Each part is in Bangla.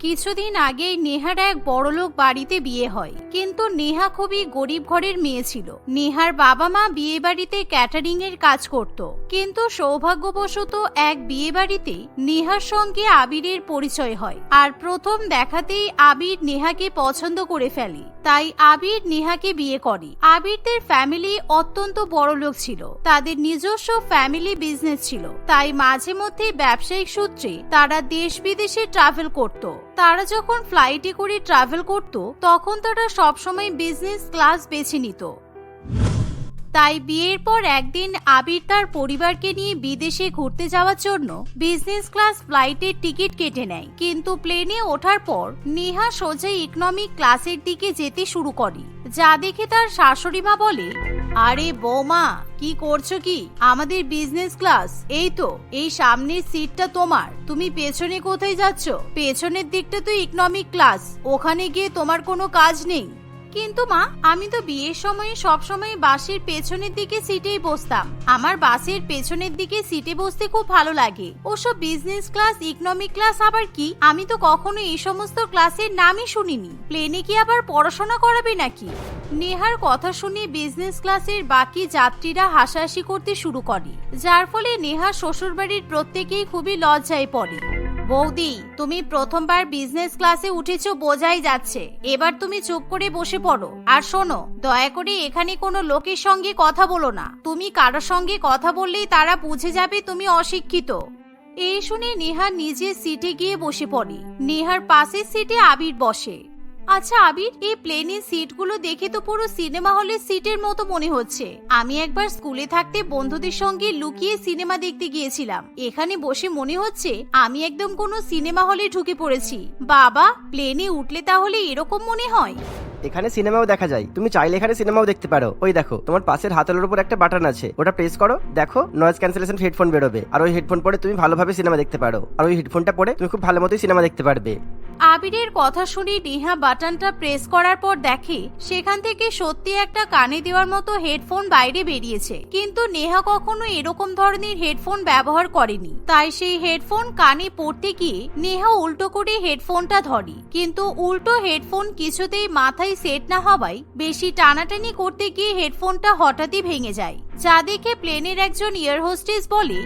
কিছুদিন আগেই নেহার এক বড়লোক বাড়িতে বিয়ে হয়। কিন্তু নেহা খুবই গরিব ঘরের মেয়ে ছিল। নেহার বাবা মা বিয়ে বাড়িতে ক্যাটারিং এর কাজ করত। কিন্তু সৌভাগ্যবশত এক বিয়ে বাড়িতে নেহার সঙ্গে আবিরের পরিচয় হয়। আর প্রথম দেখাতেই আবির নেহাকে পছন্দ করে ফেলে। তাই আবির নেহাকে বিয়ে করে। আবিরদের ফ্যামিলি অত্যন্ত বড় লোক ছিল। তাদের নিজস্ব ফ্যামিলি বিজনেস ছিল। তাই মাঝে মধ্যে ব্যবসায়িক সূত্রে তারা দেশ বিদেশে ট্রাভেল করত। তারা যখন ফ্লাইটে করে ট্রাভেল করত তখন তারা সবসময় বিজনেস ক্লাস বেছে নিত। তাই বিয়ের পর একদিন আবির তার পরিবারকে নিয়ে বিদেশে ঘুরতে যাওয়ার জন্য বিজনেস ক্লাস ফ্লাইটের টিকিট কেটে নেয়। কিন্তু প্লেনে ওঠার পর নেহা সোজা ইকনমিক ক্লাসের দিকে যেতে শুরু করে। যা দেখে তার শাশুড়ি মা বলে, আরে বৌমা, কি করছ কি? আমাদের বিজনেস ক্লাস এই তো, এই সামনের সিটটা তোমার। তুমি পেছনে কোথায় যাচ্ছ? পেছনের দিকটা তো ইকনমিক ক্লাস ওখানে গিয়ে তোমার কোনো কাজ নেই। কিন্তু মা, আমি তো বিয়ের সময় সব সময় বাসের পেছনের দিকে সিটেই বসতাম। আমার বাসের পেছনের দিকে সিটে বসতে খুব ভালো লাগে। ওসব বিজনেস ক্লাস ইকনমিক ক্লাস আবার কি? আমি তো কখনো এই সমস্ত ক্লাসের নামই শুনিনি। প্লেনে কি আবার পড়াশোনা করাবে নাকি? নেহার কথা শুনে বিজনেস ক্লাসের বাকি যাত্রীরা হাসাহাসি করতে শুরু করে। যার ফলে নেহা শ্বশুরবাড়ির প্রত্যেকেই খুবই লজ্জায় পড়ে। বৌদি, তুমি প্রথমবার বিজনেস ক্লাসে উঠেছো, বোঝাই যাচ্ছে। এবার তুমি চুপ করে বসে পড়ো। আর শোনো, দয়া করে এখানে কোনো লোকের সঙ্গে কথা বলো না। তুমি কারোর সঙ্গে কথা বললেই তারা বুঝে যাবে তুমি অশিক্ষিত। এই শুনে নেহা নিজের সিটে গিয়ে বসে পড়ে। নেহার পাশের সিটে আবির বসে। আচ্ছা আবির, এই প্লেনের সিটগুলো দেখে তো পুরো সিনেমা হলের সিটের মতো মনে হচ্ছে। আমি একবার স্কুলে থাকতে বন্ধুদের সঙ্গে লুকিয়ে সিনেমা দেখতে গিয়েছিলাম। এখানে বসে মনে হচ্ছে আমি একদম কোনো সিনেমা হলে ঢুকে পড়েছি। বাবা প্লেনে উঠলে তাহলে এরকম মনে হয়? এখানে সিনেমাও দেখা যায়। তুমি চাইলে এখানে সিনেমাও দেখতে পারো। ওই দেখো, তোমার পাশের হাতলের উপর একটা বাটন আছে। ওটা প্রেস করো, দেখো নয়েজ ক্যান্সেলেশন হেডফোন বেরোবে। আর ওই হেডফোন পরে তুমি ভালোভাবে সিনেমা দেখতে পারো। আর ওই হেডফোনটা পরে তুমি খুব ভালো মতোই সিনেমা দেখতে পারবে। আবিরের কথা শুনে নেহা বাটনটা প্রেস করার পর দেখে, সেখান থেকে সত্যি একটা কানে দেওয়ার মতো হেডফোন বাইরে বেরিয়েছে। কিন্তু নেহা কখনো এরকম ধরনের হেডফোন ব্যবহার করেনি। তাই সেই হেডফোন কানে পড়তে গিয়ে নেহা উল্টো করে হেডফোনটা ধরে। কিন্তু উল্টো হেডফোন কিছুতেই মাথায় সেট না হওয়ায় বেশি টানাটানি করতে গিয়ে হেডফোনটা হঠাৎই ভেঙে যায়। যা দেখে প্লেনের একজন এয়ার হোস্টেস বলে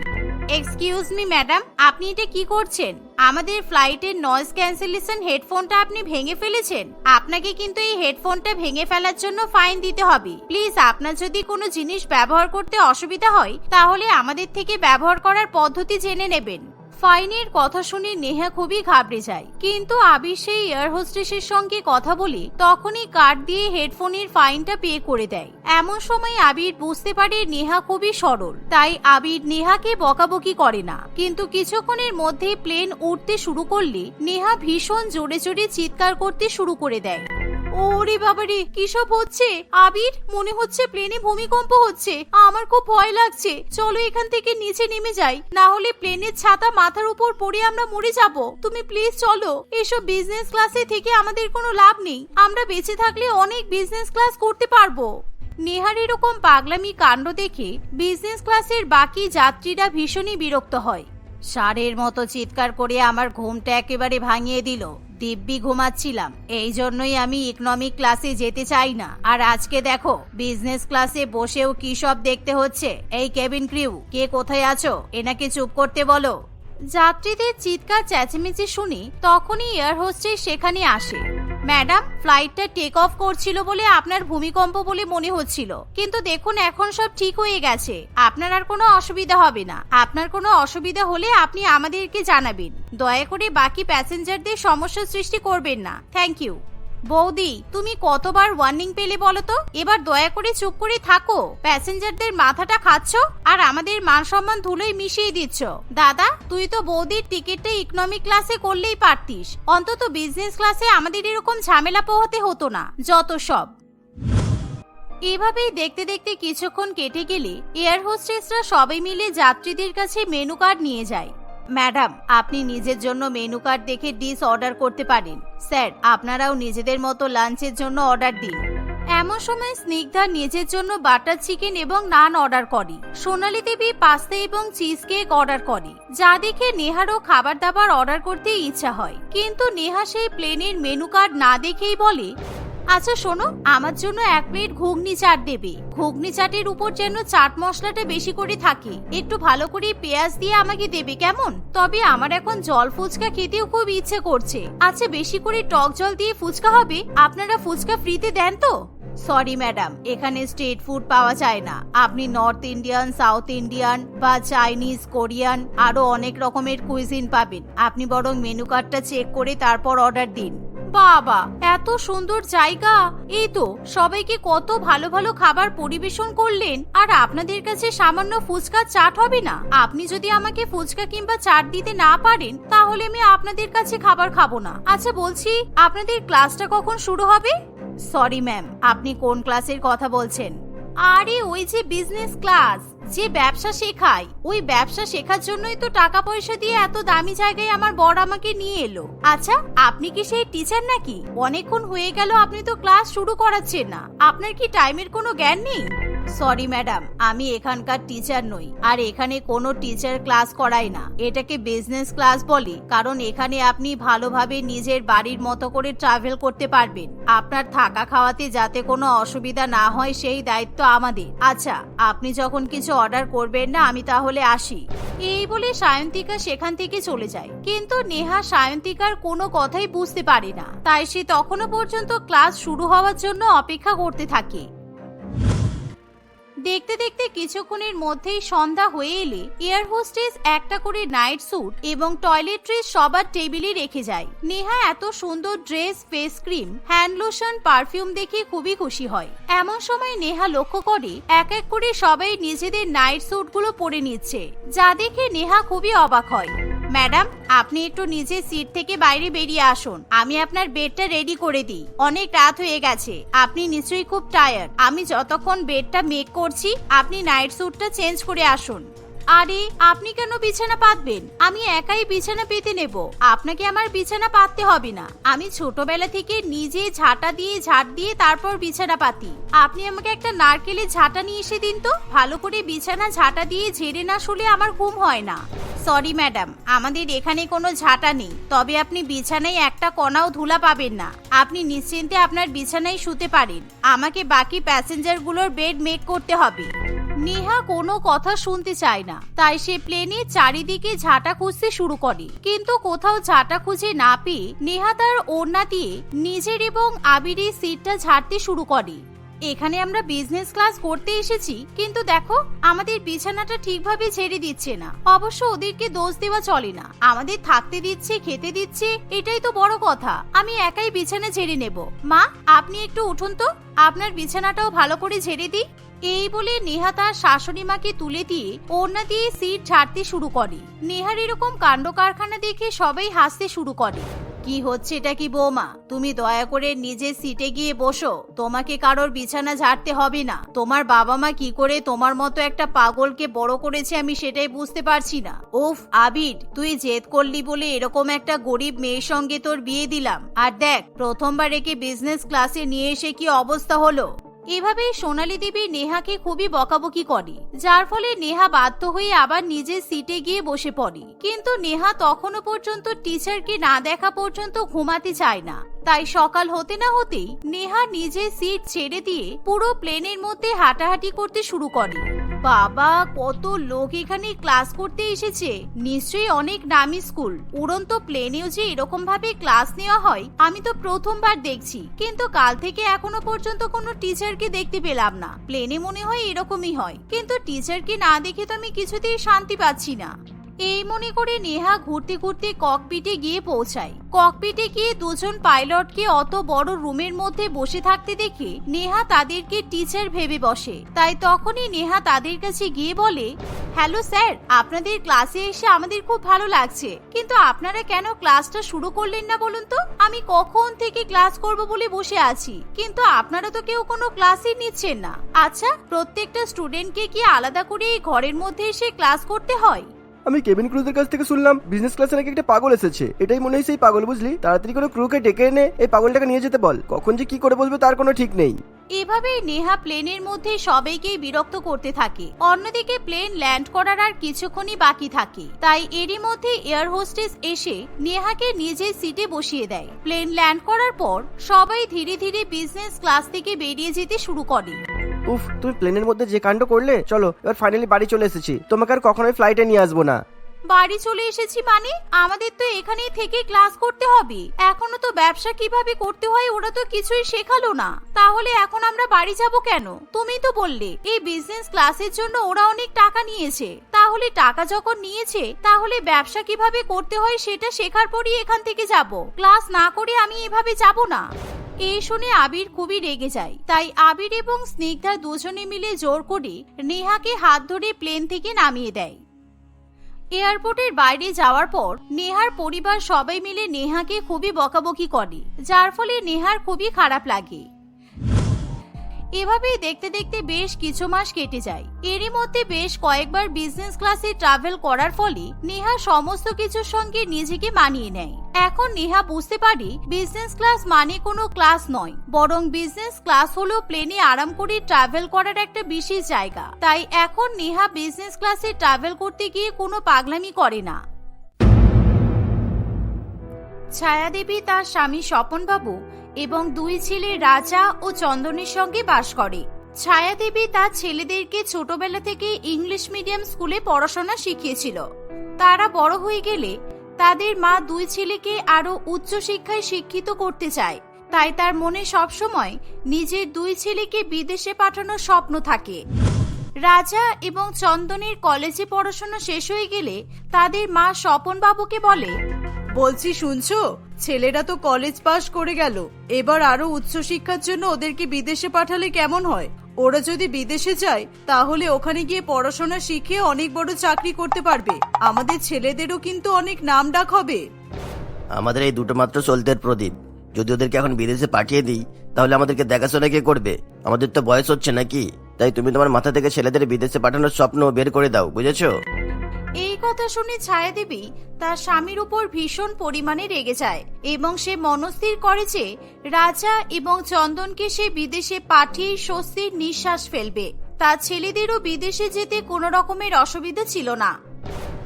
এক্সকিউজ মি ম্যাডাম আপনি এটা কি করছেন? আমাদের ফ্লাইটের নয়েজ ক্যান্সেলেশন হেডফোনটা আপনি ভেঙে ফেলেছেন। আপনাকে কিন্তু এই হেডফোনটা ভেঙে ফেলার জন্য ফাইন দিতে হবে। প্লিজ আপনার যদি কোনো জিনিস ব্যবহার করতে অসুবিধা হয়, তাহলে আমাদের থেকে ব্যবহার করার পদ্ধতি জেনে নেবেন। ফাইনের কথা শুনে নেহা খুবই ঘাবড়ে যায়। কিন্তু আবির সেই এয়ার হোস্টেসের সঙ্গে কথা বলে তখনই কার্ড দিয়ে হেডফোনের ফাইনটা পে করে দেয়। এমন সময় আবির বুঝতে পারে নেহা খুবই সরল, তাই আবির নেহাকে বকাবকি করে না। কিন্তু কিছুক্ষণের মধ্যে প্লেন উঠতে শুরু করলে নেহা ভীষণ জোরে জোরে চিৎকার করতে শুরু করে দেয়। ওরে বাবারে, কি সব হচ্ছে? আবির, মনে হচ্ছে প্লেনে ভূমিকম্প হচ্ছে। আমার খুব ভয় লাগছে। চলো এখান থেকে নিচে নেমে যাই। না হলে প্লেনের ছাতা মাথার উপর পড়ে আমরা মরে যাব। তুমি প্লিজ চলো। এসব বিজনেস ক্লাসে থেকে আমাদের কোনো লাভ নেই। আমরা বেঁচে থাকলে অনেক বিজনেস ক্লাস করতে পারব। নেহার এরকম পাগলামি কাণ্ড দেখে বিজনেস ক্লাসের বাকি যাত্রীরা ভীষণই বিরক্ত হয়। সারের মতো চিৎকার করে আমার ঘুমটা একেবারে ভাঙিয়ে দিল। দিব্যি ঘুমাচ্ছিলাম। এই জন্যই আমি ইকনমিক ক্লাসে যেতে চাই না। আর আজকে দেখো বিজনেস ক্লাসে বসেও কি সব দেখতে হচ্ছে? এই কেবিন ক্রিউ কে কোথায় আছো? এনাকে চুপ করতে বলো। যাত্রীদের চিৎকার চেঁচেমেচি শুনি তখনই এয়ার হোস্টেস সেখানে আসে। ম্যাডাম ফ্লাইটটা টেক অফ করছিল বলে আপনার ভূমিকম্প বলে মনে হচ্ছিল। কিন্তু দেখুন, এখন সব ঠিক হয়ে গেছে। আপনার আর কোনো অসুবিধা হবে না। আপনার কোনো অসুবিধা হলে আপনি আমাদেরকে জানাবেন। দয়া করে বাকি প্যাসেঞ্জারদের সমস্যা সৃষ্টি করবেন না। থ্যাংক ইউ বৌদি, তুমি কতবার ওয়ার্নিং পেলে বলো তো এবার দয়া করে চুপ করে থাকো। প্যাসেঞ্জারদের মাথাটা খাচ্ছ আর আমাদের মান সম্মান ধুলোই মিশিয়ে দিচ্ছ। দাদা, তুই তো বৌদির টিকিটটা ইকনমিক ক্লাসে করলেই পারতিস। অন্তত বিজনেস ক্লাসে আমাদের এরকম ঝামেলা পোহাতে হতো না। যত সব। এভাবেই দেখতে দেখতে কিছুক্ষণ কেটে গেলে এয়ার হোস্টেসরা সবাই মিলে যাত্রীদের কাছে মেনু কার্ড নিয়ে যায়। ম্যাডাম, আপনি নিজের জন্য মেনু কার্ড দেখে ডিশ অর্ডার করতে পারেন। স্যার, আপনারাও নিজেদের মতো লাঞ্চের জন্য অর্ডার দিন। এমন সময় স্নিগ্ধা নিজের জন্য বাটার চিকেন এবং নান অর্ডার করে। সোনালী দেবী পাস্তা এবং চিজ কেক অর্ডার করে, যা দেখে নেহারও খাবার দাবার অর্ডার করতে ইচ্ছা হয়। কিন্তু নেহা সেই প্লেনের মেনু কার্ড না দেখেই বলে আচ্ছা শোনো, আমার জন্য এক প্লেট ঘুগনি চাট দেবে। ঘুগনি চাটের উপর যেন চাট মশলাটা বেশি করে থাকে। একটু ভালো করে পেঁয়াজ দিয়ে আমাকে দেবে কেমন? তবে আমার এখন জল ফুচকা খেতেও খুব ইচ্ছে করছে। আচ্ছা বেশি করে টক জল দিয়ে ফুচকা হবে? আপনারা ফুচকা ফ্রিতে দেন তো? সরি ম্যাডাম এখানে স্ট্রিট ফুড পাওয়া যায় না। আপনি নর্থ ইন্ডিয়ান সাউথ ইন্ডিয়ান বা চাইনিজ কোরিয়ান আরও অনেক রকমের কুইজিন পাবেন। আপনি বরং মেনু কার্ডটা চেক করে তারপর অর্ডার দিন। বাবা, এত সুন্দর জায়গা। এই তো, সবাইকে কত ভালো ভালো খাবার পরিবেশন করলেন। আর আপনাদের কাছে সামান্য ফুচকা চাট হবে না? আপনি যদি আমাকে ফুচকা কিংবা চাট দিতে না পারেন, তাহলে আমি আপনাদের কাছে খাবার খাব না। আচ্ছা বলছি, আপনাদের ক্লাসটা কখন শুরু হবে? সরি ম্যাম আপনি কোন ক্লাসের কথা বলছেন? আরে, ওই যে বিজনেস ক্লাস যে ব্যবসা শেখায়, ওই ব্যবসা শেখার জন্যই তো টাকা পয়সা দিয়ে এত দামি জায়গায় আমার বর আমাকে নিয়ে এলো। আচ্ছা আপনি কি সেই টিচার নাকি? অনেকক্ষণ হয়ে গেল, আপনি তো ক্লাস শুরু করাচ্ছেন না। আপনার কি টাইমের কোনো জ্ঞান নেই? সরি ম্যাডাম আমি এখানকার টিচার নই। আর এখানে কোনো টিচার ক্লাস করায় না। এটাকে বিজনেস ক্লাস বলে, কারণ এখানে আপনি ভালোভাবে নিজের বাড়ির মতো করে ট্রাভেল করতে পারবেন। আপনার থাকা খাওয়াতে যাতে কোনো অসুবিধা না হয়, সেই দায়িত্ব আমাদের। আচ্ছা আপনি যখন কিছু অর্ডার করবেন না, আমি তাহলে আসি। এই বলে সায়ন্তিকা সেখান থেকে চলে যায়। কিন্তু নেহা সায়ন্তিকার কোনো কথাই বুঝতে পারে না। তাই সে তখনও পর্যন্ত ক্লাস শুরু হওয়ার জন্য অপেক্ষা করতে থাকে। দেখতে দেখতে কিছুক্ষণের মধ্যেই সন্ধ্যা হয়ে এলে এয়ার হোস্টেস একটা করে নাইট স্যুট এবং টয়লেট্রিজ সবার টেবিলে রেখে যায়। নেহা এত সুন্দর dress face cream hand lotion perfume দেখে খুবই খুশি হয়। এমন সময় নেহা লক্ষ্য করে এক এক করে সবাই নিজেদের নাইট স্যুটগুলো পরে নিচ্ছে। যা দেখে নেহা খুবই অবাক হয়। ম্যাডাম, আপনি একটু নিজের সিট থেকে বাইরে বেরিয়ে আসুন। আমি আপনার বেডটা রেডি করে দিই। অনেক রাত হয়ে গেছে। আপনি নিশ্চয়ই খুব টায়ার্ড। আমি যতক্ষণ বেডটা মেক করছি, আপনি নাইট স্যুটটা চেঞ্জ করে আসুন। আরে, আপনি কেন বিছানা পাতবেন? আমি একাই বিছানা পেতে নেব। আপনাকে আমার বিছানা পাততে হবে না। আমি ছোটবেলা থেকে নিজে ঝাঁটা দিয়ে ঝাঁট দিয়ে তারপর বিছানা পাতি। আপনি আমাকে একটা নারকেলের ঝাঁটা নিয়ে এসে দিন তো। ভালো করে বিছানা ঝাঁটা দিয়ে ঝেড়ে না শুলে আমার ঘুম হয় না। Sorry, madam. আমাদের এখানে কোনো ঝাঁটা নেই। তবে আপনি বিছানায় একটা কণাও ধুলা পাবেন না। আপনি নিশ্চিন্তে আপনার বিছানায় শুতে পারেন। আমাকে বাকি প্যাসেঞ্জারগুলোর বেড মেক করতে হবে। নেহা কোনো কথা শুনতে চায় না। তাই সে প্লেনে চারিদিকে ঝাঁটা খুঁজতে শুরু করে। কিন্তু কোথাও ঝাঁটা খুঁজে না পেয়ে নেহা তার ওড়না দিয়ে নিজের এবং আবিরের সিটটা ঝাড়তে শুরু করে। এখানে আমরা বিজনেস ক্লাস করতে এসেছি, কিন্তু দেখো, আমাদের বিছানাটা ঠিকভাবে ছেড়ে দিচ্ছে না। অবশ্য ওদেরকে দোষ দেওয়া চলে না। আমাদের থাকতে দিচ্ছে, খেতে দিচ্ছে, এটাই তো বড় কথা। আমি একাই বিছানা ঝেড়ে নেব। মা, আপনি একটু উঠুন তো। আপনার বিছানাটাও ভালো করে ঝেড়ে দিই। এই বলে নেহা তার শাশুড়ি মাকে তুলে দিয়ে ওড়না দিয়ে সিট ঝাড়তে শুরু করে। নেহার এরকম কাণ্ড কারখানা দেখে সবাই হাসতে শুরু করে। কি হচ্ছে এটা কি বৌমা? তুমি দয়া করে নিজে সিটে গিয়ে বসো। তোমাকে কারোর বিছানা ঝাড়তে হবে না। তোমার বাবা মা কি করে তোমার মতো একটা পাগলকে বড় করেছে আমি সেটাই বুঝতে পারছি না। উফ, আবির, তুই জেদ করলি বলে এরকম একটা গরিব মেয়ের সঙ্গে তোর বিয়ে দিলাম। আর দেখ, প্রথমবার একে বিজনেস ক্লাসে নিয়ে এসে কি অবস্থা হলো? এভাবেই সোনালী দেবী নেহাকে খুবই বকাবকি করে, যার ফলে নেহা বাধ্য হয়ে আবার নিজের সিটে গিয়ে বসে পড়ে। কিন্তু নেহা তখনও পর্যন্ত টিচারকে না দেখা পর্যন্ত ঘুমাতে চায় না। তাই সকাল হতে না হতেই নেহা নিজের সিট ছেড়ে দিয়ে পুরো প্লেনের মধ্যে হাঁটাহাঁটি করতে শুরু করে। বাবা, কত লোক এখানে ক্লাস করতে এসেছে। নিশ্চয়ই অনেক নামি স্কুল। উড়ন্ত প্লেনেও যে এরকম ভাবে ক্লাস নেওয়া হয়, আমি তো প্রথমবার দেখছি। কিন্তু কাল থেকে এখনও পর্যন্ত কোনো টিচারকে দেখতে পেলাম না। প্লেনে মনে হয় এরকমই হয়। কিন্তু টিচারকে না দেখে তো আমি কিছুতেই শান্তি পাচ্ছি না। এই মনে করে নেহা ঘুরতে ঘুরতে ককপিটে গিয়ে পৌঁছায়। ককপিটে গিয়ে দুজন পাইলটকে অত বড় রুমের মধ্যে বসে থাকতে দেখে নেহা তাদেরকে টিচার ভেবে বসে। তাই তখনই নেহা তাদের কাছে গিয়ে বলে হ্যালো স্যার আপনাদের ক্লাসে এসে আমাদের খুব ভালো লাগছে। কিন্তু আপনারা কেন ক্লাসটা শুরু করলেন না বলুন তো? আমি কখন থেকে ক্লাস করব বলে বসে আছি। কিন্তু আপনারা তো কেউ কোনো ক্লাসই নিচ্ছেন না। আচ্ছা প্রত্যেকটা স্টুডেন্টকে কি আলাদা করে এই ঘরের মধ্যে এসে ক্লাস করতে হয়? আমি কেবিন ক্রুদের কাছ থেকে শুনলাম বিজনেস ক্লাসে নাকি একটা পাগল এসেছে। এটাই মনে হয় সেই পাগল, বুঝলি? তাড়াতাড়ি করে ক্রুকে ডেকে এনে এই পাগলটাকে নিয়ে যেতে বল। কখন যে কি করে বলবে তার কোনো ঠিক নেই। এভাবেই নেহা প্লেনের মধ্যে সবাইকেই বিরক্ত করতে থাকে। অন্যদিকে প্লেন ল্যান্ড করার আর কিছুক্ষণই বাকি থাকে। তাই এরই মধ্যে এয়ার হোস্টেস এসে নেহাকে নিজের সিটে বসিয়ে দেয়। প্লেন ল্যান্ড করার পর সবাই ধীরে ধীরে বিজনেস ক্লাস থেকে বেরিয়ে যেতে শুরু করে। উফ, তুমি প্লেনের মধ্যে যে কাণ্ড করলে, চলো, এবার ফাইনালি বাড়ি চলে এসেছি। তোমাকে আর কখনোই ফ্লাইটে নিয়ে আসব না। বাড়ি চলে এসেছি মানে? আমাদের তো এখানেই থেকে ক্লাস করতে হবে। এখনও তো ব্যবসা কীভাবে করতে হয় ওরা তো কিছুই শেখালো না। তাহলে এখন আমরা বাড়ি যাব কেন? তুমি তো বললে, এই বিজনেস ক্লাসের জন্য ওরা অনেক টাকা নিয়েছে। তাহলে টাকা যখন নিয়েছে, তাহলে ব্যবসা কীভাবে করতে হয় সেটা শেখার পরই এখান থেকে যাব। ক্লাস না করে আমি এভাবে যাব না। এই শুনে আবির খুবই রেগে যায়। তাই আবির এবং স্নিগ্ধা দুজনে মিলে জোর করে নেহাকে হাত ধরে প্লেন থেকে নামিয়ে দেয়। এয়ারপোর্টের বাইরে যাওয়ার পর নেহার পরিবার সবাই মিলে নেহাকে খুবই বকাবকি করে, যার ফলে নেহার খুবই খারাপ লাগে। এভাবেই দেখতে দেখতে বেশ কিছু মাস কেটে যায়। এরই মধ্যে বেশ কয়েকবার বিজনেস ক্লাসে ট্রাভেল করার ফলে নেহা সমস্ত কিছুর সঙ্গে নিজেকে মানিয়ে নেয়। এখন নেহা বুঝতে পারি বিজনেস ক্লাস মানে কোনো ক্লাস নয়, বরং বিজনেস ক্লাস হলো প্লেনে আরাম করে ট্রাভেল করার একটা বিশেষ জায়গা। তাই এখন নেহা বিজনেস ক্লাসে ট্রাভেল করতে গিয়ে কোনো পাগলামি করে না। ছায়াদেবী তার স্বামী স্বপনবাবু এবং দুই ছেলে রাজা ও চন্দনের সঙ্গে বাস করে। ছায়াদেবী তার ছেলেদেরকে ছোটবেলা থেকে ইংলিশ মিডিয়াম স্কুলে পড়াশোনা শিখিয়েছিল। তারা বড় হয়ে গেলে তাদের মা দুই ছেলেকে আরও উচ্চ শিক্ষায় শিক্ষিত করতে চায়। তাই তার মনে সবসময় নিজের দুই ছেলেকে বিদেশে পাঠানোর স্বপ্ন থাকে। রাজা এবং চন্দনের কলেজে পড়াশোনা শেষ হয়ে গেলে তাদের মা স্বপন বাবুকে বলে বলছি শুনছো ছেলেরা তো কলেজ পাশ করে গেল। এবার আরও উচ্চশিক্ষার জন্য ওদেরকে বিদেশে পাঠালে কেমন হয়? ওরা যদি বিদেশে যায় তাহলে ওখানে গিয়ে পড়াশোনা শিখে অনেক বড় চাকরি করতে পারবে। আমাদের ছেলেদেরও কিন্তু অনেক নাম ডাক হবে। আমাদের এই দুটো মাত্র চলতের প্রদীপ। যদি ওদেরকে এখন বিদেশে পাঠিয়ে দিই তাহলে আমাদেরকে দেখাশোনা কে করবে? আমাদের তো বয়স হচ্ছে নাকি? তাই তুমি তোমার মাথা থেকে ছেলেদের বিদেশে পাঠানোর স্বপ্ন বের করে দাও বুঝেছ? এই কথা শুনে ছায়াদেবী তার স্বামীর উপর ভীষণ পরিমাণে রেগে যায় এবং সে মনস্থির করে যে রাজা এবং চন্দনকে সে বিদেশে পাঠিয়ে স্বস্তির নিঃশ্বাস ফেলবে। তার ছেলেদেরও বিদেশে যেতে কোনো রকমের অসুবিধা ছিল না।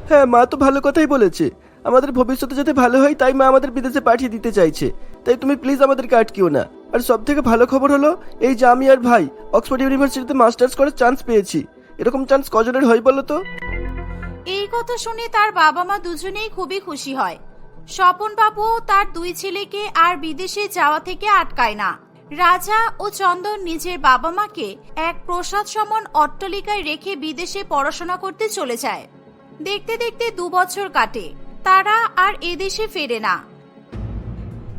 হ্যাঁ মা তো ভালো কথাই বলেছে। আমাদের ভবিষ্যতে যাতে ভালো হয়, তাই মা আমাদের বিদেশে পাঠিয়ে দিতে চাইছে। তাই তুমি প্লিজ আমাদেরকে আটকিও না। আর সব থেকে ভালো খবর হলো, এই যে আমি আর ভাই অক্সফোর্ড ইউনিভার্সিটিতে মাস্টার্স করার চান্স পেয়েছি। এরকম চান্স কজনের হয় বলো তো? এই কথা শুনে তার বাবা মা দুজনেই খুবই খুশি হয়। স্বপন বাবু তার দুই ছেলেকে আর বিদেশে যাওয়া থেকে আটকায় না। রাজা ও চন্দন নিজের বাবা মাকে এক প্রসাদ সমান অট্টালিকায় রেখে বিদেশে পড়াশোনা করতে চলে যায়। দেখতে দেখতে দু বছর কাটে। তারা আর এদেশে ফেরে না।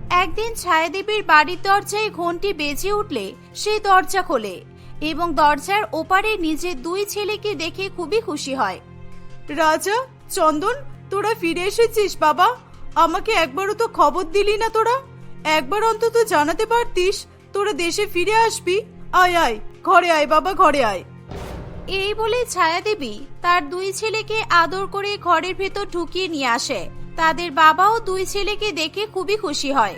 একদিন ছায়াদেবীর বাড়ির দরজায় ঘন্টি বেজে উঠলে সে দরজা খোলে এবং দরজার ওপারে নিজের দুই ছেলেকে দেখে খুবই খুশি হয়। রাজা, চন্দন, তোরা ফিরে এসেছিস বাবা। আমাকে একবারও তো খবর দিলি না তোরা। একবার অন্তত জানাতে পারতিস তোরা দেশে ফিরে আসবি। আয় আয়, ঘরে আয় বাবা, ঘরে আয়। এই বলে ছায়াদেবী তার দুই ছেলেকে আদর করে ঘরের ভেতর ঢুকিয়ে নিয়ে আসে। তাদের বাবাও দুই ছেলেকে দেখে খুবই খুশি হয়।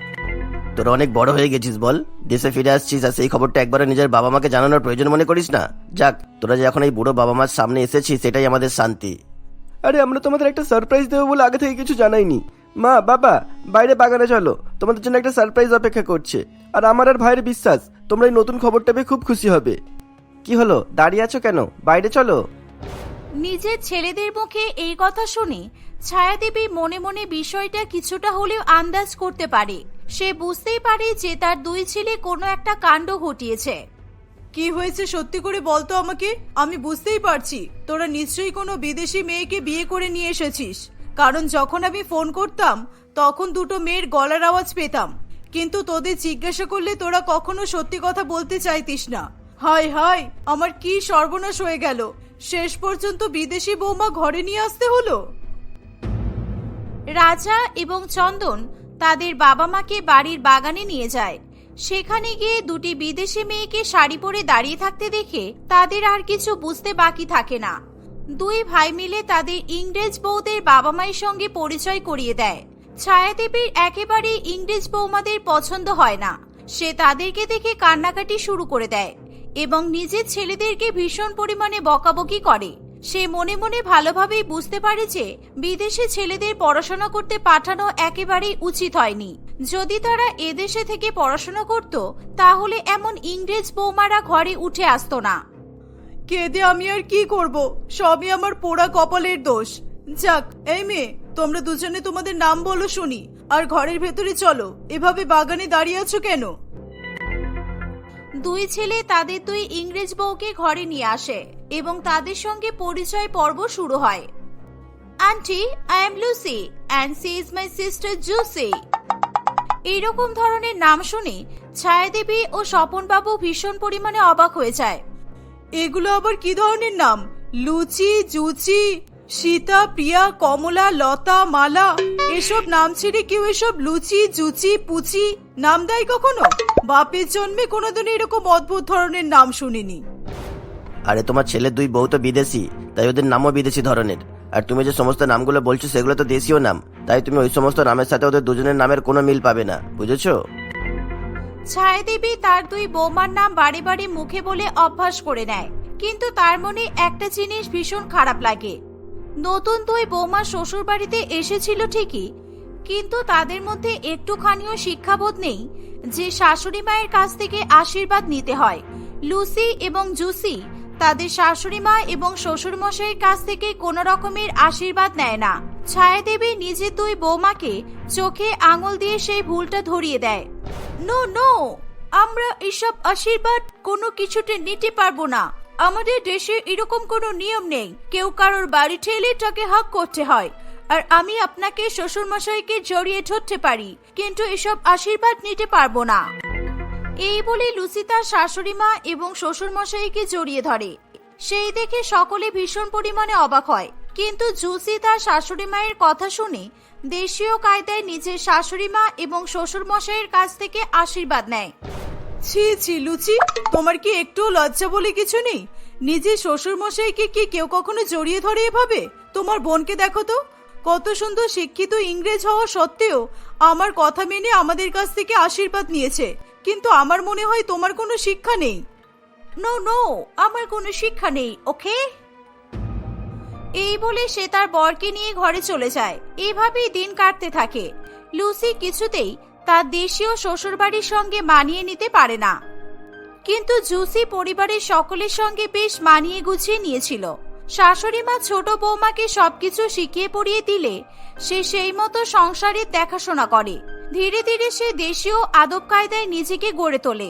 তোরা অনেক বড় হয়ে গেছিস বল। দেশে ফিরে আসছিস আর সেই খবরটা একবারে নিজের বাবা মাকে জানানোর প্রয়োজন মনে করিস না। যাক তোরা যে এখন এই বুড়ো বাবা মার সামনে এসেছিস সেটাই আমাদের শান্তি। আরে আমরা তোমাদের একটা সারপ্রাইজ দেবো বলে আগে থেকে কিছু জানাইনি। মা বাবা বাইরে বাগানে চলো। তোমাদের জন্য একটা সারপ্রাইজ অপেক্ষা করছে। আর আমার আর ভাইয়ের বিশ্বাস তোমরা এই নতুন খবরটা পেয়ে খুব খুশি হবে। কি হলো? দাঁড়িয়ে আছো কেন? বাইরে চলো। নিজের ছেলেদের মুখে এই কথা শুনে ছায়াদেবী মনে মনে বিষয়টা কিছুটা হলেও আন্দাজ করতে পারে। সে বুঝতেই পারে যে তার দুই ছেলে কোনো একটা কাণ্ড ঘটিয়েছে। কি হয়েছে সত্যি করে বলতো আমাকে? আমি বুঝতেই পারছি। তোরা নিশ্চয়ই কোনো বিদেশি মেয়েকে বিয়ে করে নিয়ে এসেছিস। কারণ যখন আমি ফোন করতাম তখন দুটো মেয়ের গলার আওয়াজ পেতাম। কিন্তু তোদের জিজ্ঞাসা করলে তোরা কখনো সত্যি কথা বলতে চাইতিস না। হায় হায়, আমার কি সর্বনাশ হয়ে গেল। শেষ পর্যন্ত বিদেশি বৌমা ঘরে নিয়ে আসতে হলো? রাজা এবং চন্দন তাদের বাবা মাকে বাড়ির বাগানে নিয়ে যায়। সেখানে গিয়ে দুটি বিদেশি মেয়েকে শাড়ি পরে দাঁড়িয়ে থাকতে দেখে তাদের আর কিছু বুঝতে বাকি থাকে না। দুই ভাই মিলে তাদের ইংরেজ বৌদের বাবা মায়ের সঙ্গে পরিচয় করিয়ে দেয়। ছায়াদেবীর একেবারেই ইংরেজ বৌমাদের পছন্দ হয় না। সে তাদেরকে দেখে কান্নাকাটি শুরু করে দেয়। এবং নিজের ছেলেদেরকে ভীষণ পরিমাণে বকাবকি করে। সে মনে মনে ভালোভাবেই বুঝতে পারে যে, বিদেশে ছেলেদের পড়াশোনা করতে পাঠানো একেবারেই উচিত হয়নি। যদি তারা এদেশে থেকে পড়াশোনা করত, তাহলে এমন ইংরেজ বৌমারা ঘরে উঠে আসতো না। কেঁদে আমি আর কি করব? সবই আমার পোড়া কপালের দোষ। যাক, এই মেয়ে, তোমরা দুজনে তোমাদের নাম বলো শুনি। আর ঘরের ভেতরে চলো। এভাবে বাগানে দাঁড়িয়ে আছো কেন? দুই ছেলে তাদের দুই ইংরেজ বউকে ঘরে নিয়ে আসে এবং তাদের সঙ্গে পরিচয় পর্ব শুরু হয়। Aunty I am Lucy and she is my sister Juicy এইরকম ধরনের নাম শুনে ছায়াদেবী ও স্বপনবাবু ভীষণ পরিমাণে অবাক হয়ে যায়। এগুলো আবার কি ধরনের নাম? লুচি, জুচি, সীতা, প্রিয়া, কমলা, লতা, মালা, এসব নাম ছেড়ে কেউ এসব লুচি, জুচি, পুচি নাম দেয় কখনো? বাপের জন্মে কোনোদিন এরকম অদ্ভুত ধরনের নাম শুনিনি। আরে তোমার ছেলের দুই বউ তো বিদেশি তাই ওদের নামও বিদেশি ধরনের। আর তুমি যে সমস্ত নামগুলো বলছো সেগুলো তো দেশীয় নাম। তাই তুমি ওই সমস্ত নামের সাথে ওদের দুজনের নামের কোনো মিল পাবে না বুঝেছ? ছায়াদেবী তার দুই বৌমার নাম বাড়ি বাড়ি মুখে বলে অভ্যাস করে নেয়। কিন্তু তার মনে একটা জিনিস ভীষণ খারাপ লাগে। নতুন দুই বৌমা শ্বশুর বাড়িতে এসেছিল ঠিকই কিন্তু তাদের মধ্যে একটুখানিও শিক্ষাবোধ নেই যে শাশুড়ি মায়ের কাছ থেকে আশীর্বাদ নিতে হয়। লুসি এবং জুসি তাদের শাশুড়ি মা এবং শ্বশুর মশাইয়ের কাছ থেকে কোনো রকমের আশীর্বাদ নেয় না। ছায়াদেবী নিজে দুই বৌমাকে চোখে আঙুল দিয়ে সেই ভুলটা ধরিয়ে দেয়। নো নো, আমরা এসব আশীর্বাদ কোনো কিছুতে নিতে পারব না। আমাদের দেশে এরকম কোনো নিয়ম নেই। কেউ কারোর বাড়ি ঠেলে তাকে হক করতে হয়। আর আমি আপনাকে শ্বশুর মশাইকে জড়িয়ে ধরতে পারি, কিন্তু এসব আশীর্বাদ নিতে পারব না। এই বলে লুসি তার শাশুড়ি মা এবং শ্বশুর মশাইকে জড়িয়ে ধরে। সেই দেখে সকলে ভীষণ পরিমাণে অবাক হয়। কিন্তু জুসি তার শাশুড়ি মায়ের কথা শুনে দেশীয় কায়দায় নিজের শাশুড়ি মা এবং শ্বশুর মশাইয়ের কাছ থেকে আশীর্বাদ নেয়। ছি ছি, লুচি, তোমার কি একটু লজ্জা বলে কিছু নেই? নিজের শ্বশুর মশাইকে কি কেউ কখনো জড়িয়ে ধরে এভাবে? তোমার বোনকে দেখো তো। কত সুন্দর শিক্ষিত ইংরেজ হওয়া সত্ত্বেও আমার কথা মেনে আমাদের কাছ থেকে আশীর্বাদ নিয়েছে। কিন্তু আমার মনে হয় তোমার কোনো শিক্ষা নেই। নো নো আমার কোনো শিক্ষা নেই, ওকে? এই বলে সে তার বরকে নিয়ে ঘরে চলে যায়। এভাবেই দিন কাটতে থাকে। লুসি কিছুতেই তার দেশীয় শ্বশুরবাড়ির সঙ্গে মানিয়ে নিতে পারে না। কিন্তু জুসি পরিবারের সকলের সঙ্গে বেশ মানিয়ে গুছিয়ে নিয়েছিল। শাশুড়ি মা ছোট বৌমাকে সবকিছু শিখিয়ে পড়িয়ে দিলে সে সেই মতো সংসারের দেখাশোনা করে। ধীরে ধীরে সে দেশীয় আদব কায়দায় নিজেকে গড়ে তোলে।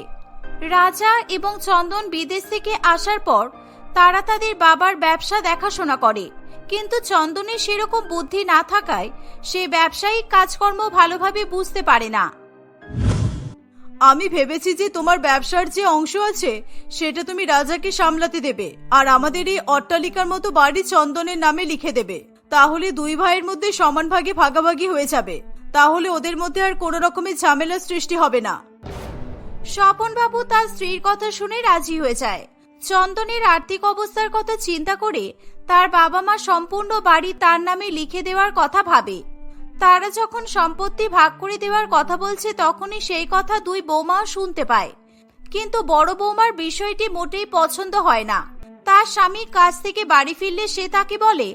রাজা এবং চন্দন বিদেশ থেকে আসার পর তারা তাদের বাবার ব্যবসা দেখাশোনা করে। কিন্তু চন্দনের সেরকম বুদ্ধি না থাকায় সে ব্যবসায়িক কাজকর্ম ভালোভাবে বুঝতে পারে না। আমি ভেবেছি যে তোমার ব্যবসার যে অংশ আছে, সেটা তুমি রাজাকে সামলাতে দেবে, আর আমাদের এই অট্টালিকার মতো বাড়ি চন্দনের নামে লিখে দেবে। তাহলে দুই ভাইয়ের মধ্যে সমান ভাগে ভাগাভাগি হয়ে যাবে। তাহলে ওদের মধ্যে আর কোনো রকমের ঝামেলার সৃষ্টি হবে না। স্বপনবাবু তার স্ত্রীর কথা শুনে রাজি হয়ে যায়। চন্দনের আর্থিক অবস্থার কথা চিন্তা করে তার বাবা মা সম্পূর্ণ বাড়ি তার নামে লিখে দেওয়ার কথা ভাবে। তারা যখন সম্পত্তি ভাগ করে দেওয়ার কথা বলছে, তখনই সেই কথা দুই বৌমাও শুনতে পায়। কিন্তু বড় বৌমার বিষয়টি মোটেই পছন্দ হয় না। তার স্বামী কাজ থেকে বাড়ি ফিরলে সে তাকে বলে,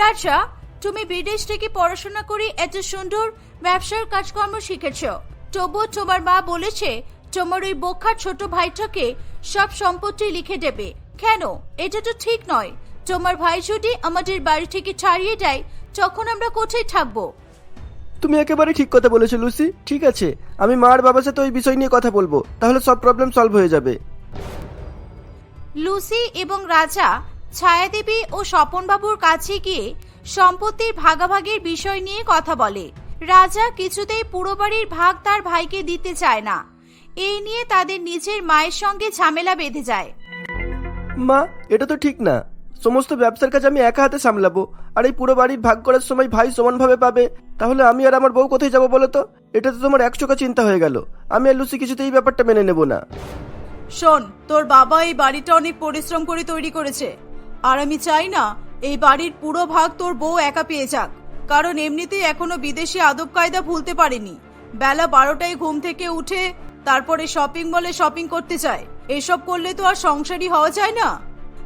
রাজা, তুমি বিদেশ থেকে পড়াশোনা করে এত সুন্দর ব্যবসার কাজকর্ম শিখেছ। তবুও তোমার মা বলেছে, তোমার ওই বোখার ছোট ভাইটাকে সব সম্পত্তি লিখে দেবে। কেন? এটা তো ঠিক নয়। তোমার ভাই যদি আমাদের বাড়ি থেকে ছাড়িয়ে দেয় তখন আমরা কোথায় থাকব? তুমি একেবারে ঠিক কথা বলেছ লুসি। ঠিক আছে। আমি মা আর বাবার সাথে ওই বিষয় নিয়ে কথা বলব। তাহলে সব প্রবলেম সলভ হয়ে যাবে। লুসি এবং রাজা ছায়াদেবী ও স্বপনবাবুর কাছে গিয়ে সম্পত্তির ভাগাভাগির বিষয় নিয়ে কথা বলে। রাজা কিছুতেই পুরো বাড়ির ভাগ তার ভাইকে দিতে চায় না। এই নিয়ে তাদের নিজের মায়ের সঙ্গে ঝামেলা বেঁধে যায়। মা এটা তো ঠিক না। সমস্ত ব্যবসার কাজ আমি একা হাতে সামলাবো। আর এই পুরো বাড়ির ভাগ করার সময় ভাই সমানভাবে পাবে। তাহলে আমি আর আমার বউ কোথায় যাব বলো তো? এটা তো তোমার এক একশোকা চিন্তা হয়ে গেল। আমি আর লুসি কিছুতে এই ব্যাপারটা মেনে নেব না। শোন, তোর বাবা এই বাড়িটা অনেক পরিশ্রম করে তৈরি করেছে। আর আমি চাই না এই বাড়ির পুরো ভাগ তোর বউ একা পেয়ে যাক। কারণ এমনিতেই এখনও বিদেশি আদব কায়দা ভুলতে পারেনি। বেলা বারোটায় ঘুম থেকে উঠে তারপরে শপিং মলে শপিং করতে চায় এসব করলে তো আর সংসারই হওয়া যায় না?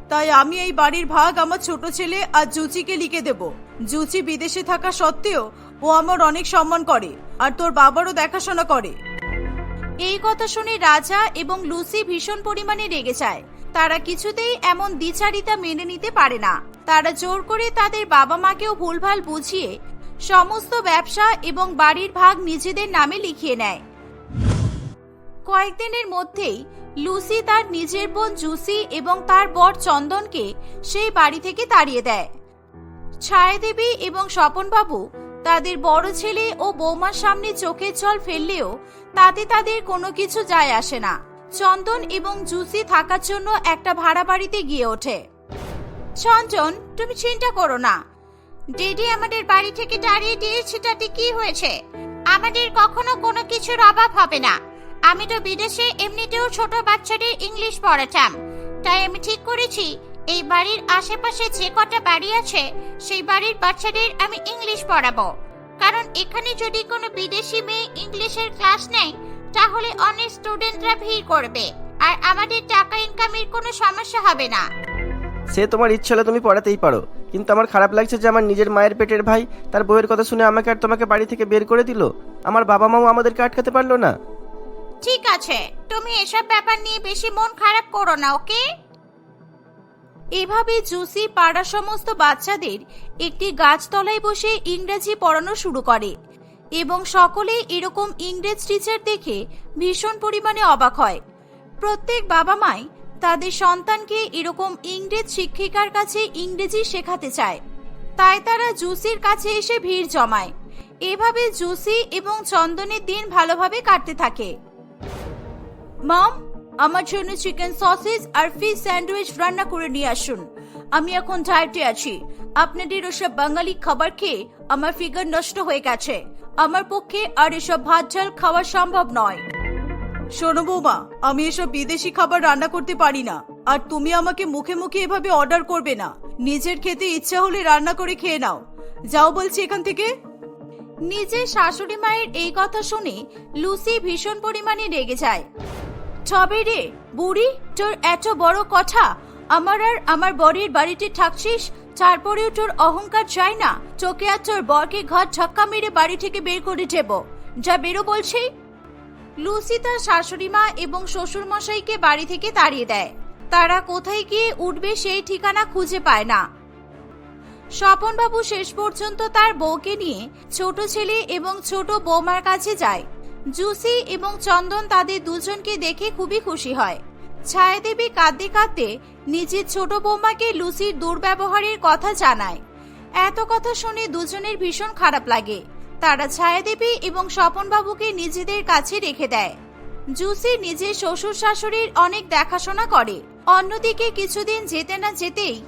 তাই আমি এই বাড়ির ভাগ আমার ছোট ছেলে আর জুচিকে লিখে দেব। জুচি বিদেশে থাকা সত্ত্বেও ও আমার অনেক সম্মান করে আর তোর বাবারও দেখাশোনা করে। এই কথা শুনে রাজা এবং লুসি ভীষণ পরিমাণে রেগে যায়। তারা কিছুতেই এমন দ্বিচারিতা মেনে নিতে পারে না। তারা জোর করে তাদের বাবা মাকেও ভুলভাল বুঝিয়ে সমস্ত ব্যবসা এবং বাড়ির ভাগ নিজেদের নামে লিখিয়ে নেয়। কয়েকদিনের মধ্যেই লুসি তার নিজের বোন জুসি এবং তার বর চন্দনকে সেই বাড়ি থেকে তাড়িয়ে দেয়। ছায়াদেবী এবং স্বপনবাবু তাদের বড় ছেলে ও বৌমার সামনে চোখের জল ফেললেও তাতে তাদের কোনো কিছু যায় আসে না। চন্দন এবং জুসি থাকার জন্য একটা ভাড়া বাড়িতে গিয়ে ওঠে। চন্দন, তুমি চিন্তা করো না। ডেডি আমাদের বাড়ি থেকে তাড়িয়ে দিয়েছে, তাতে কি হয়েছে? আমাদের কখনো কোনো কিছুর অভাব হবে না। আমি তো বিদেশে এমনিতেও ছোট বাচ্চাদের ইংলিশ পড়াতাম। তাই আমি ঠিক করেছি, এই বাড়ির আশেপাশে যে কটা বাড়ি আছে, সেই বাড়ির বাচ্চাদের আমি ইংলিশ পড়াবো। কারণ এখানে যদি কোনো বিদেশি মেয়ে ইংলিশের ক্লাস নেয়, তাহলে অনেক স্টুডেন্টরা ভিড় করবে, আর আমাদের টাকা ইনকামের কোনো সমস্যা হবে না। সে তোমার ইচ্ছে হলে তুমি পড়াতেই পারো, কিন্তু আমার খারাপ লাগছে যে আমার নিজের মায়ের পেটের ভাই তার বউয়ের কথা শুনে আমাকে আর তোমাকে বাড়ি থেকে বের করে দিল। আমার বাবা মাও আমাদেরকে আটকাতে পারল না। ঠিক আছে, তুমি এসব ব্যাপার নিয়ে বেশি মন খারাপ করো না, ওকে? এভাবে জুসি পাড়ার সমস্ত বাচ্চাদের একটি গাছতলায় বসে ইংরেজি পড়ানো শুরু করে এবং সকলে এরকম ইংরেজ টিচার দেখে ভীষণ পরিমাণে অবাক হয়। প্রত্যেক বাবা মাই তাদের সন্তানকে এরকম ইংরেজ শিক্ষিকার কাছে ইংরেজি শেখাতে চায়। তাই তারা জুসির কাছে এসে ভিড় জমায়। এভাবে জুসি এবং চন্দনের দিন ভালোভাবে কাটতে থাকে। মম আমার জন্য চিকেন সসেজ আর ফিশ স্যান্ডউইচ রান্না করে নিয়ে আসুন। আমি এখন ডায়েটে আছি। আপনাদের ওসব বাঙালি খাবার খেয়ে আমার ফিগার নষ্ট হয়ে গেছে। আমার পক্ষে আর এসব ভাত ঝাল খাওয়া সম্ভব নয়। শোনো বৌমা আমি এসব বিদেশি খাবার রান্না করতে পারি না। আর তুমি আমাকে মুখে মুখে এভাবে অর্ডার করবে না। নিজের খেতে ইচ্ছা হলে রান্না করে খেয়ে নাও। যাও বলছি এখান থেকে। নিজের শাশুড়ি মায়ের এই কথা শুনে লুসি ভীষণ পরিমাণে রেগে যায়। তবে রে, বুড়ি, তোর এত বড় কথা। আমার আর আমার বরের বাড়িতে থাকছিস, তারপরেও তোর অহংকার চাই না। তোকে আর তোর বরকে ঘর ধাক্কা মেরে বাড়ি থেকে বের করে দেব। যা বেরো বলছি। লুসি তার শাশুড়ি মা এবং শ্বশুর মশাইকে বাড়ি থেকে তাড়িয়ে দেয়। তারা কোথায় গিয়ে উঠবে সেই ঠিকানা খুঁজে পায় না। স্বপনবাবু শেষ পর্যন্ত তার বউকে নিয়ে ছোট ছেলে এবং ছোট বৌমার কাছে যায়। জুসি এবং চন্দন তাদের দুজনকে দেখে খুবই খুশি হয়। ছায়াদেবী কাঁদতে কাঁদতে নিজের ছোট বৌমাকে লুসির দুর্ব্যবহারের কথা জানায়। এত কথা শুনে দুজনের ভীষণ খারাপ লাগে। তারা ছায়াদেবী এবং স্বপনবাবুকে নিজেদের কাছে রেখে দেয়। জুসি নিজের শ্বশুর শাশুড়ির অনেক দেখাশোনা করে। অন্যদিকে কিছুদিন যেতে না যেতেই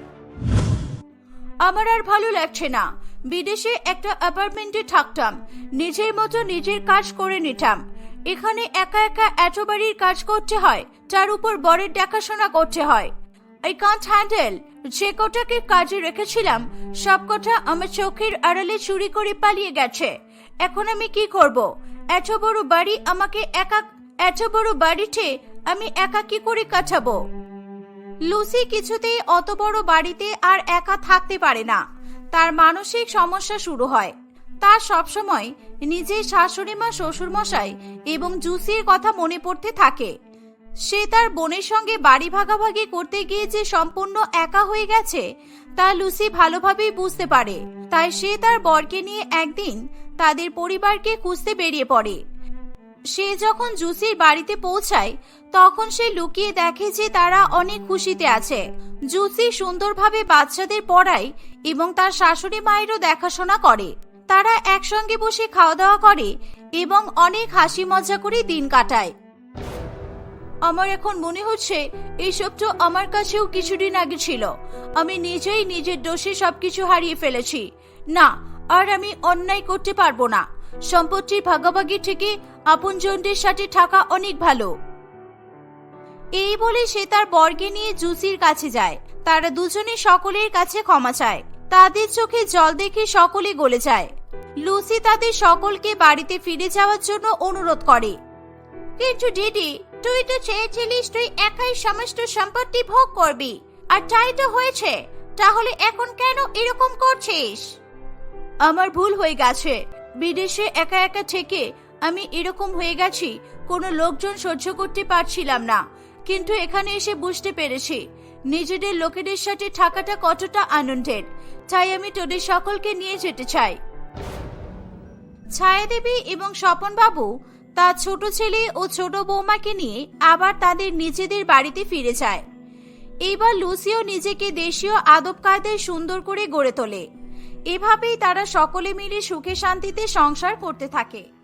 আমার আর ভালো লাগছে না। বিদেশে একটা অ্যাপার্টমেন্টে থাকতাম। নিজের মতো নিজের কাজ করে নিতাম। এখানে একা একা এত বাড়ির কাজ করতে হয়, তার উপর বরের দেখাশোনা করতে হয়। আই কান্ট হ্যান্ডেল যে কটাকে কাজে রেখেছিলাম, সব কটা আমার চোখের আড়ালে চুরি করে পালিয়ে গেছে। এখন আমি কি করব? এত বড় বাড়ি আমাকে একা, এত বড় বাড়িতে আমি একা কি করে কাটাবো? লুসি কিছুতেই অত বড় বাড়িতে আর একা থাকতে পারে না। তার মানসিক সমস্যা শুরু হয়। তার সবসময় নিজের শাশুড়ি মা শ্বশুর মশাই এবং জুসির কথা মনে পড়তে থাকে। সে তার বোনের সঙ্গে বাড়ি ভাগাভাগি করতে গিয়ে যে সম্পূর্ণ একা হয়ে গেছে, তা লুসি ভালোভাবেই বুঝতে পারে। তাই সে তার বরকে নিয়ে একদিন তাদের পরিবারকে খুঁজতে বেরিয়ে পড়ে। সে যখন জুসির বাড়িতে পৌঁছায়, তখন সে লুকিয়ে দেখে যে তারা অনেক খুশিতে আছে। জুসি সুন্দরভাবে বাচ্চাদের পড়ায় এবং তার শাশুড়ি মায়েরও দেখাশোনা করে। তারা একসঙ্গে বসে খাওয়া দাওয়া করে এবং অনেক হাসি মজা করে দিন কাটায়। আমার এখন মনে হচ্ছে এইসব তো আমার কাছেও কিছুদিন আগে ছিল। আমি নিজেই নিজের দোষে সবকিছু হারিয়ে ফেলেছি। না, আর আমি অন্যায় করতে পারব না। সম্পত্তির ভাগাভাগি থেকে আপনজনদের সাথে থাকা অনেক ভালো। এই বলে সে তার বর্গে নিয়ে জুসির কাছে যায়। তারা দুজনে সকলের কাছে ক্ষমা চায়। তাদের চোখে জল দেখে সকলে গলে যায়। লুসি তাদের সকলকে বাড়িতে ফিরে যাওয়ার জন্য অনুরোধ করে। কিন্তু দিদি, তুই তো চেয়েছিলিস তুই একাই সমস্ত সম্পত্তি ভোগ করবি। আর তাই তো হয়েছে। তাহলে এখন কেন এরকম করছিস? আমার ভুল হয়ে গেছে। বিদেশে একা একা থেকে আমি এরকম হয়ে গেছি, কোনো লোকজন সহ্য করতে পারছিলাম না। কিন্তু এখানে এসে বুঝতে পেরেছি, নিজেদের লোকেদের সাথে থাকাটা কতটা আনন্দের। তাই আমি তোদের সকলকে নিয়ে যেতে চাই। ছায়াদেবী এবং স্বপন বাবু তার ছোট ছেলে ও ছোট বৌমাকে নিয়ে আবার তাদের নিজেদের বাড়িতে ফিরে যায়। এইবার লুসিও নিজেকে দেশীয় আদব কায়দায় সুন্দর করে গড়ে তোলে। এভাবেই তারা সকলে মিলে সুখে শান্তিতে সংসার করতে থাকে।